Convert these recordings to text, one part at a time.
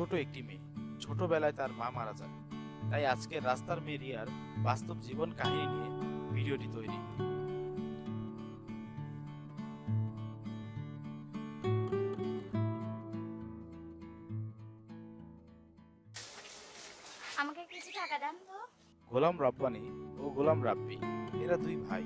ছোট একটি মেয়ে। ছোটবেলায় তার মা মারা যায় তাই আজকে রাস্তার মেরিয়ার বাস্তব জীবন কাহিনী নিয়ে ভিডিওটি তৈরি। আমাকে কিছু টাকা দেন তো। গোলাম রব্বানি ও গোলাম রাব্বি এরা দুই ভাই।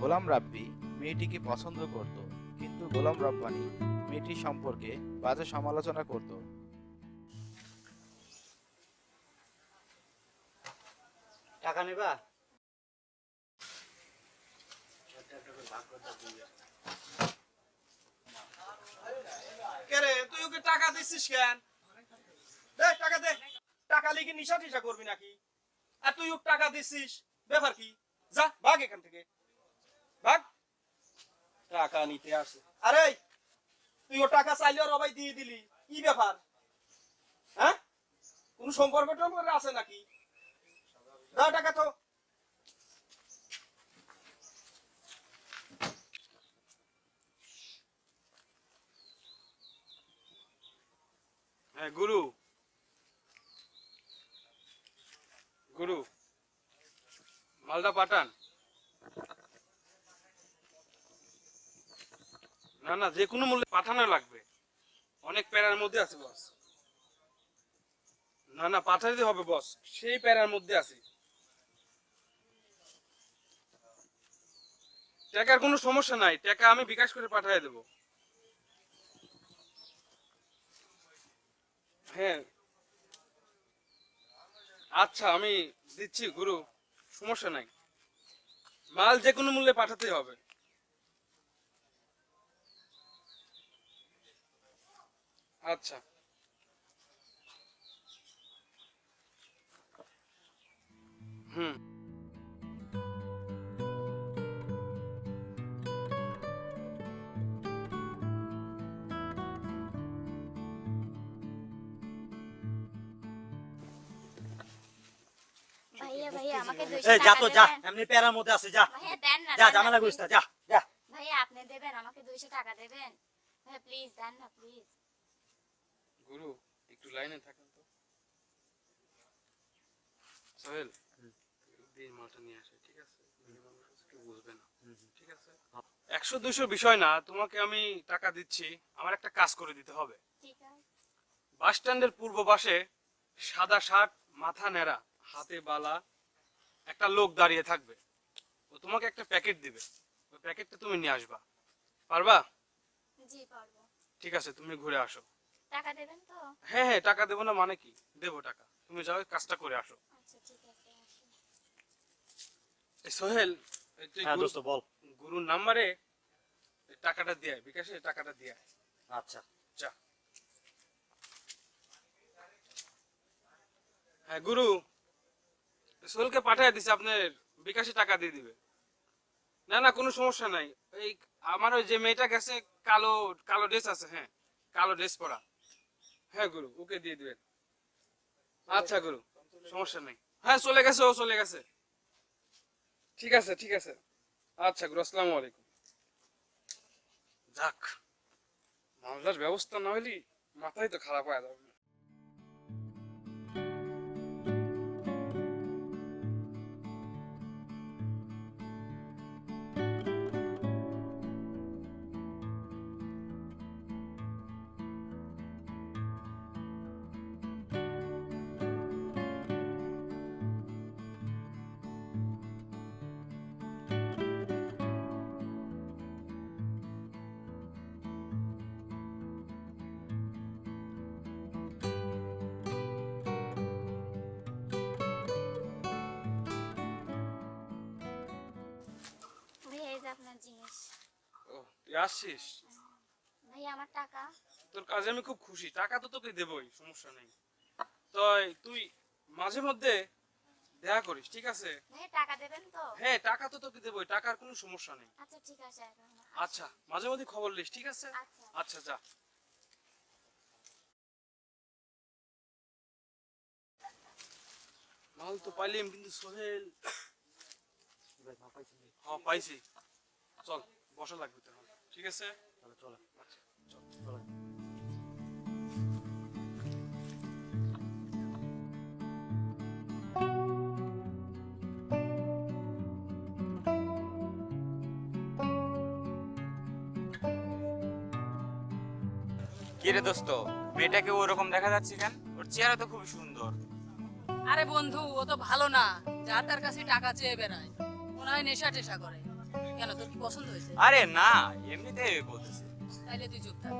গোলাম রাব্বি মেয়েটিকে পছন্দ করত কিন্তু গোলাম রব্বানি মেয়েটি সম্পর্কে বাজে সমালোচনা করত। টাকা নেবা? তুই টাকা দিচ্ছিস ব্যাপার কি? এখান থেকে। টাকা নিতে আসে। আরে, তুই ও টাকা চাইলে ওর অবাই দিয়ে দিলি। কি ব্যাপার? হ্যাঁ? কোন সম্পর্ক টম্পর্ক আছে নাকি? তো। হ্যাঁ গুরু। গুরু, মালদা পাঠান। না না, যে কোনো মূল্যে পাঠানো লাগবে। অনেক প্যারার মধ্যে আছে, বস। না না, পাঠাইতে হবে, বস। সেই প্যারার মধ্যে আছে। টাকার কোনো সমস্যা নাই টাকা আমি বিকাশ করে পাঠিয়ে দেবো। হ্যাঁ। আচ্ছা আমি দিচ্ছি, গুরু, সমস্যা নাই। মাল যে কোনো মূল্যে পাঠাতে হবে। আচ্ছা। হুম। যা তো যা এমনি প্যারার মধ্যে আছে যা। ভাইয়া দেন না যা দেন না, ঝামেলা please। করিস না যা যা। ভাইয়া আপনি দেবেন আমাকে 200 টাকা দেবেন। ভাইয়া প্লিজ দেন না প্লিজ গুরু একটু লাইনে থাকেন তো। সোহেল দিন মালটা নিয়ে আসে ঠিক আছে? বুঝবে না ঠিক আছে? একশো দুশো বিষয় না তোমাকে আমি টাকা দিচ্ছি আমার একটা কাজ করে দিতে হবে। ঠিক আছে। বাস স্ট্যান্ডের পূর্ব পাশে সাদা শার্ট মাথা নেড়া হাতে বালা একটা লোক দাঁড়িয়ে থাকবে। ও তোমাকে একটা প্যাকেট দিবে। ওই প্যাকেটটা তুমি নিয়ে আসবা। পারবা? জি পারব। ঠিক আছে তুমি ঘুরে আসো। টাকা দেবেন তো? হ্যাঁ হ্যাঁ টাকা দেবো না মানে কি? দেবো টাকা। তুমি যাও কাজটা করে আসো। আচ্ছা ঠিক আছে। এই সোহেল এই তুই হ্যাঁ গুরু- দোস্ত বল। গুরুর নাম্বারে এই টাকাটা দিয়ে আয়, বিকাশে টাকাটা দিয়ে আয়। আচ্ছা। যা। হ্যাঁ গুরু। সোহেলকে পাঠিয়ে দিছে, আপনার বিকাশে টাকা দিয়ে দিবে। না না, কোনো সমস্যা নাই। এই আমার ওই যে মেয়েটা গেছে, কালো কালো ড্রেস আছে হ্যাঁ কালো ড্রেস পরা। হ্যাঁ গুরু, ওকে দিয়ে দিবেন। আচ্ছা গুরু, সমস্যা নেই। হ্যাঁ চলে গেছে, ও চলে গেছে। ঠিক আছে ঠিক আছে। আচ্ছা গুরু, আসসালামু আলাইকুম। যাক মামলার ব্যবস্থা না হলে মাথায় তো খারাপ হয়ে যাবে। আসছিস ভাইয়া আমার টাকা। তোর কাজে আমি খুব খুশি। টাকা তো তোকে দেবই সমস্যা নেই। তুই মাঝে মধ্যে দেখা করিস ঠিক আছে? ভাইয়া টাকা দেবেন তো? হ্যাঁ টাকা তো তোকে দেবই টাকার কোনো সমস্যা নেই। আচ্ছা ঠিক আছে আচ্ছা মাঝে মধ্যে খবর লিস ঠিক আছে? আচ্ছা। আচ্ছা যা। মাল তো পাইলাম কিন্তু সোহেল হ্যাঁ পাইছি। চল বসা লাগবে ঠিক আছে? তাহলে চলে আচ্ছা, চলে কিরে দোস্ত মেয়েটাকে ওরকম দেখা যাচ্ছে কেন? ওর চেহারা তো খুব সুন্দর। আরে বন্ধু ও তো ভালো না। যার তার কাছে টাকা চেয়ে বেড়ায়। মনে হয় নেশা টেশা করে। কেন? তোর কি পছন্দ হয়েছে? আরে না এমনিতে বলতেছে। তাইলে তুই চুপ থাক।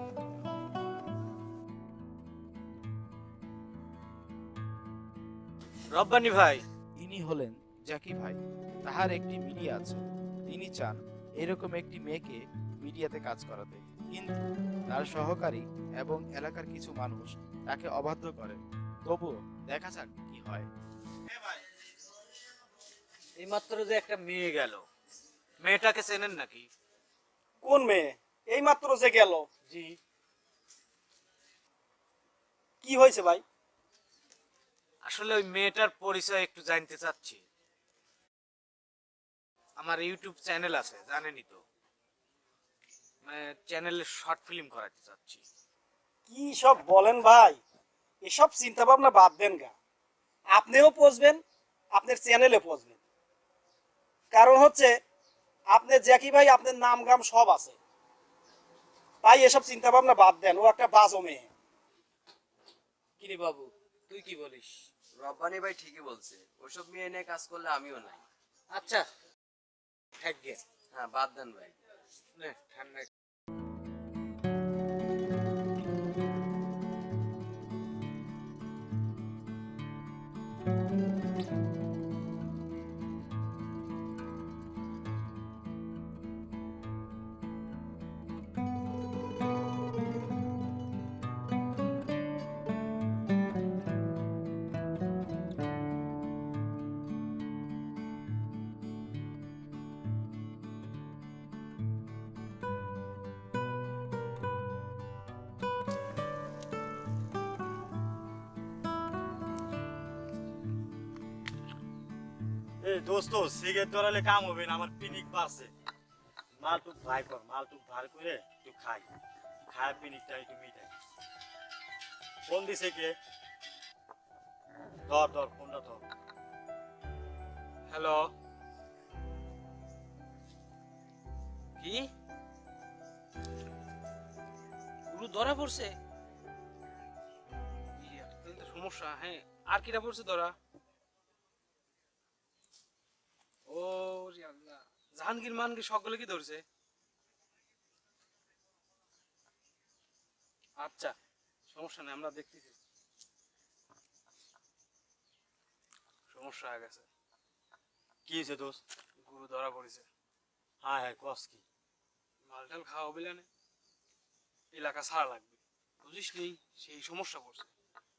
রব্বানি ভাই ইনি হলেন জাকি ভাই। তাহার একটি মিডিয়া আছে। তিনি চান এরকম একটি মেয়েকে মিডিয়াতে কাজ করাতে। কিন্তু তার সহকারী এবং এলাকার কিছু মানুষ তাকে অবাধ্য করে তবুও দেখা যাক কি হয়। এইমাত্র যে একটা মেয়ে গেল। মেয়েটাকে চেনেন নাকি? কোন মেয়ে? এই মাত্র যে গেল। জি। কি হয়েছে ভাই? আসলে ওই মেয়েটার পরিচয় একটু জানতে চাচ্ছি। আমার ইউটিউব চ্যানেল আছে জানেনই তো। মানে চ্যানেলে শর্ট ফিল্ম করাতে চাচ্ছি। কি সব বলেন ভাই? এসব চিন্তা ভাবনা বাদ দেন গা। আপনিও পচবেন আপনার চ্যানেলে পচবেন কারণ হচ্ছে আপনার জ্যাকি ভাই আপনার নাম গ্রাম সব আছে। তাই এসব চিন্তা ভাবনা বাদ দেন ও একটা বাজো মেয়ে। কিরে বাবু তুই কি বলিস? রব্বানি ভাই ঠিকই বলছে ওসব মেয়ে নিয়ে কাজ করলে আমিও নাই। আচ্ছা হ্যাঁ বাদ দেন ভাই। নে, ঠান্ডা দোস্ত, সিগারেট ধরালে কাম হবে না, আমার পিনিক টুক ভাই কর ভার করে একটু খাই। খায় পিনিকটা, একটু মিটাই ফোন দিছে কে? ধর ধর, ফোনটা ধর। হ্যালো। কি? গুরু ধরা পড়ছে? সমস্যা হ্যাঁ। আর কিটা পড়ছে ধরা ও রে জাহাঙ্গীর মানগীর সকলে কি ধরছে? আচ্ছা সমস্যা নেই আমরা দেখতেছি। সমস্যা হয়ে গেছে। কি হয়েছে দোস্ত? গুরু ধরা পড়েছে। হ্যাঁ হ্যাঁ কস কি? মালটাল খাওয়া বিলানে এলাকা ছাড়া লাগবে। বুঝিস নেই সেই সমস্যা পড়ছে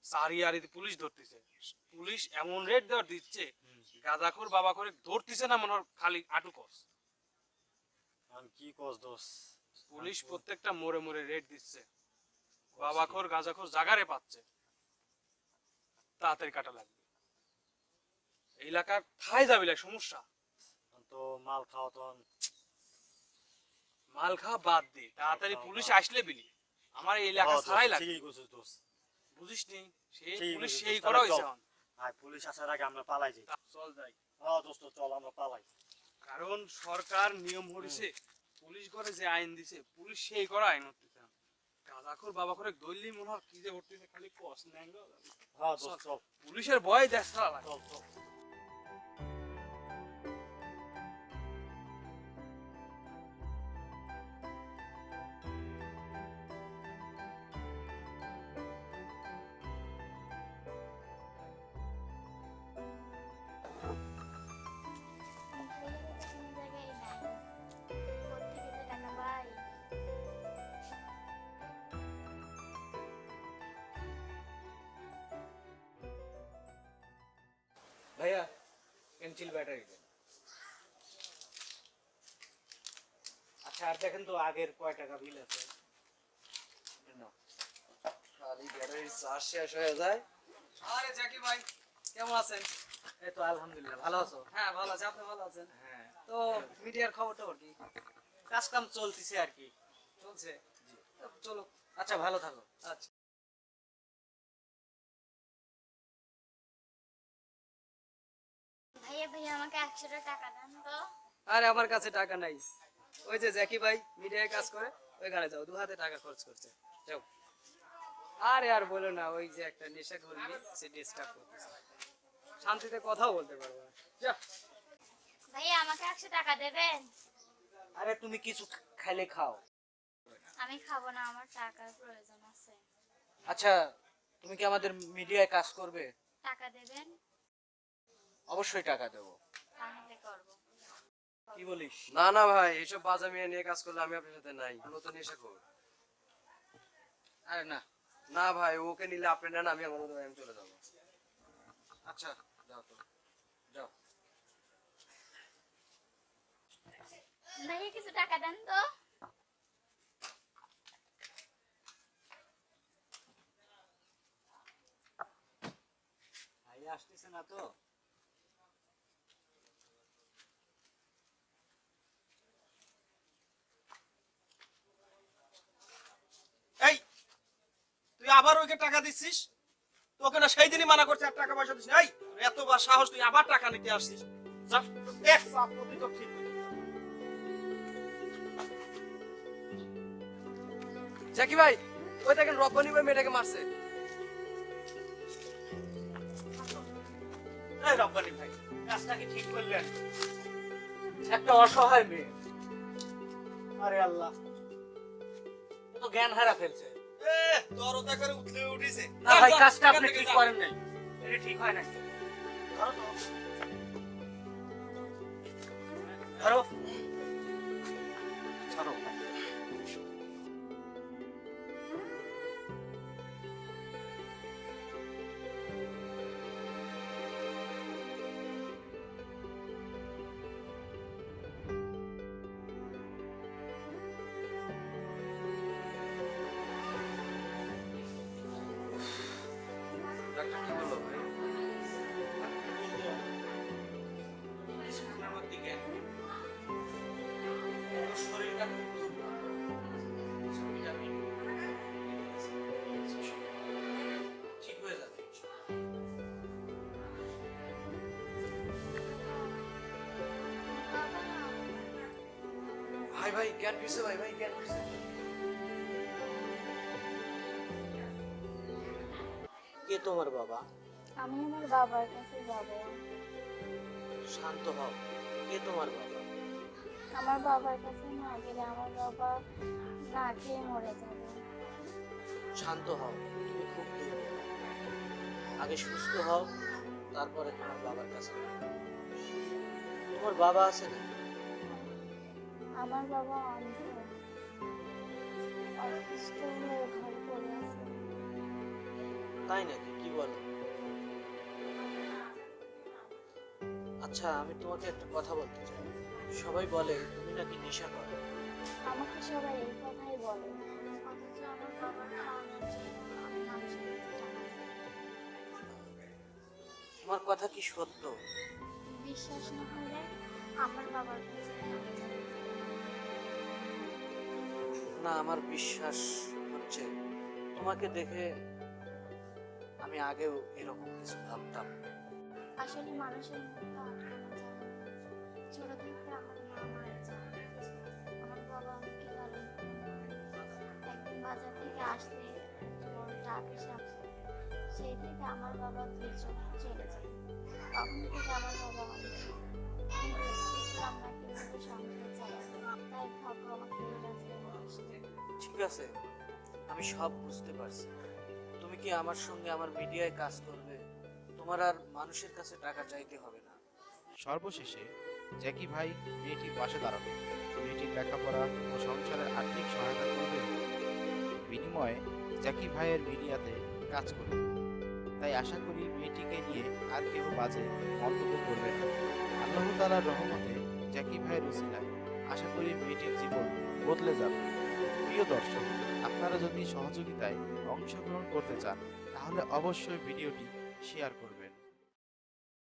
সারি আরিতে পুলিশ ধরতেছে। পুলিশ এমন রেট দেওয়ার দিচ্ছে গাঁজাখোর বাবা করে ধরতেছে না মনে হয় খালি আটু আমি কি কস দোস্ত পুলিশ প্রত্যেকটা মোড়ে মোড়ে রেট দিচ্ছে। বাবাখোর গাঁজাখোর জাগারে পাচ্ছে। তাড়াতাড়ি কাটা লাগবে। এলাকা খাই যাবি সমস্যা। তো মাল খাওয়া তো মাল খাওয়া বাদ দে। তাড়াতাড়ি পুলিশ আসলে বিলি। আমার এই এলাকা ছাড়াই লাগে ঠিকই করছিস দোস্ত বুঝিস নি সেই পুলিশ সেই করা। এখন। হ্যাঁ পুলিশ আসার আগে আমরা পালাই যাই। চল যাই। হ্যাঁ দোস্ত চল আমরা পালাই। কারণ সরকার নিয়ম করেছে পুলিশ করে যে আইন দিছে পুলিশ সেই করে আইন হতেছে গাঁজাখোর বাবা করে দৈলি মনে হয় কি যে হতেছে খালি কস ন্যাঙ্গ হ্যাঁ পুলিশের ভয় ছাড়া লাগে। চল। পেন্সিল ব্যাটারি আচ্ছা আর দেখেন তো আগের কয় টাকা বিল আছে? খালি ব্যাটারির চার্জ শেষ হয়ে যায়। আরে জ্যাকি ভাই কেমন আছেন? এই তো আলহামদুলিল্লাহ ভালো আছো? হ্যাঁ ভালো আছি। আপনি ভালো আছেন? হ্যাঁ। তো মিডিয়ার খবর টবর কি? কাজ কাম চলতেছে আর কি। চলছে? চলো। আচ্ছা ভালো থাকো। আচ্ছা। ভাইয়া ভাইয়া আমাকে একশো টাকা দেন তো। আরে আমার কাছে টাকা নাই। ওই যে জ্যাকি ভাই মিডিয়ায় কাজ করে ওইখানে যাও দু হাতে টাকা খরচ করছে। যাও। আরে আর বলো না ওই যে একটা নেশা সে ডিস্টার্ব করতেছে শান্তিতে কথাও বলতে পারব না। যা। ভাইয়া আমাকে একশো টাকা দেবেন? আরে তুমি কিছু খাইলে খাও। আমি খাব না আমার টাকার প্রয়োজন আছে। আচ্ছা তুমি কি আমাদের মিডিয়ায় কাজ করবে? টাকা দেবেন? অবশ্যই টাকা দেবো। কি বলিস? না না ভাই এসব বাজা মেয়ে নিয়ে কাজ করলে আমি আপনার সাথে নাই। নতুন এসে কর আরে না। না ভাই ওকে নিলে আপনি নেন আমি আমার মতো আমি চলে যাব। আচ্ছা যাও তো। যাও। ভাইয়া কিছু টাকা দেন তো। ভাই আসতেছে না তো এই তুই আবার ওকে টাকা দিচ্ছিস? তোকে না সেই দিনই মানা করছে আর টাকা পয়সা দিস এই এতবার সাহস তুই আবার টাকা নিতে আসছিস। যা এক চাপ তো ঠিক জ্যাকি ভাই ওই দেখেন রব্বানি ভাই মেয়েটাকে মারছে। রব্বানি ভাই ঠিক করলেন? একটা অসহায় মেয়ে। আরে আল্লাহ তো জ্ঞান হারা ফেলছে। না ভাই কাজটা আপনি ঠিক করেন নাই। এটা ঠিক হয় নাই। ধরো। ধরো। ভাই জ্ঞান ফিরছে ভাই ভাই জ্ঞান ফিরছে। কে তোমার বাবা? আমি আমার বাবার কাছে যাব। শান্ত হও। কে তোমার বাবা? আমার বাবার কাছে না গেলে আমার বাবা না খেয়ে মরে যাবে। শান্ত হও। তুমি খুব দুর্বল। আগে সুস্থ হও তারপরে তোমার বাবার কাছে। তোমার বাবা আছে না আমার বাবা অন্ধ। অসুস্থ হয়ে ঘরে পড়ে আছে তাই নাকি? কি বলো? আচ্ছা আমি তোমাকে একটা কথা বলতে চাই। সবাই বলে তুমি নাকি নেশা করো। আমাকে সবাই এই কথাই বলে। অথচ আমার বাবার খাওয়ানোর জন্য আমি মানুষের কাছে টাকা চাই। তোমার কথা কি সত্য? বিশ্বাস না হলে আমার বাবার কাছে টাকা চাই। না, আমার বিশ্বাস হচ্ছে তোমাকে দেখে আমি আগেও এরকম কিছু ভাবতাম। আসলে মানুষের আমার বাবা একদিন বাজার থেকে সেই থেকে আমার বাবা চলে যায়। থেকে আমার বাবা তাই ঠিক আছে, আমি সব বুঝতে পারছি। তুমি কি আমার সঙ্গে আমার মিডিয়ায় কাজ করবে? তোমার আর মানুষের কাছে টাকা চাইতে হবে না। সর্বশেষে জ্যাকি ভাই মেয়েটির পাশে দাঁড়াবে। মেয়েটির লেখাপড়া ও সংসারের আর্থিক সহায়তা করবে বিনিময়ে জ্যাকি ভাইয়ের মিডিয়াতে কাজ করবে। তাই আশা করি মেয়েটিকে নিয়ে আর কেউ বাজে মন্তব্য করবে না। আল্লাহ তালার রহমতে জ্যাকি ভাইয়ের উসিলায় আশা করি মেয়েটির জীবন বদলে যাবে। প্রিয় দর্শক আপনারা যদি সহযোগিতায় অংশগ্রহণ করতে চান তাহলে অবশ্যই ভিডিওটি শেয়ার করবেন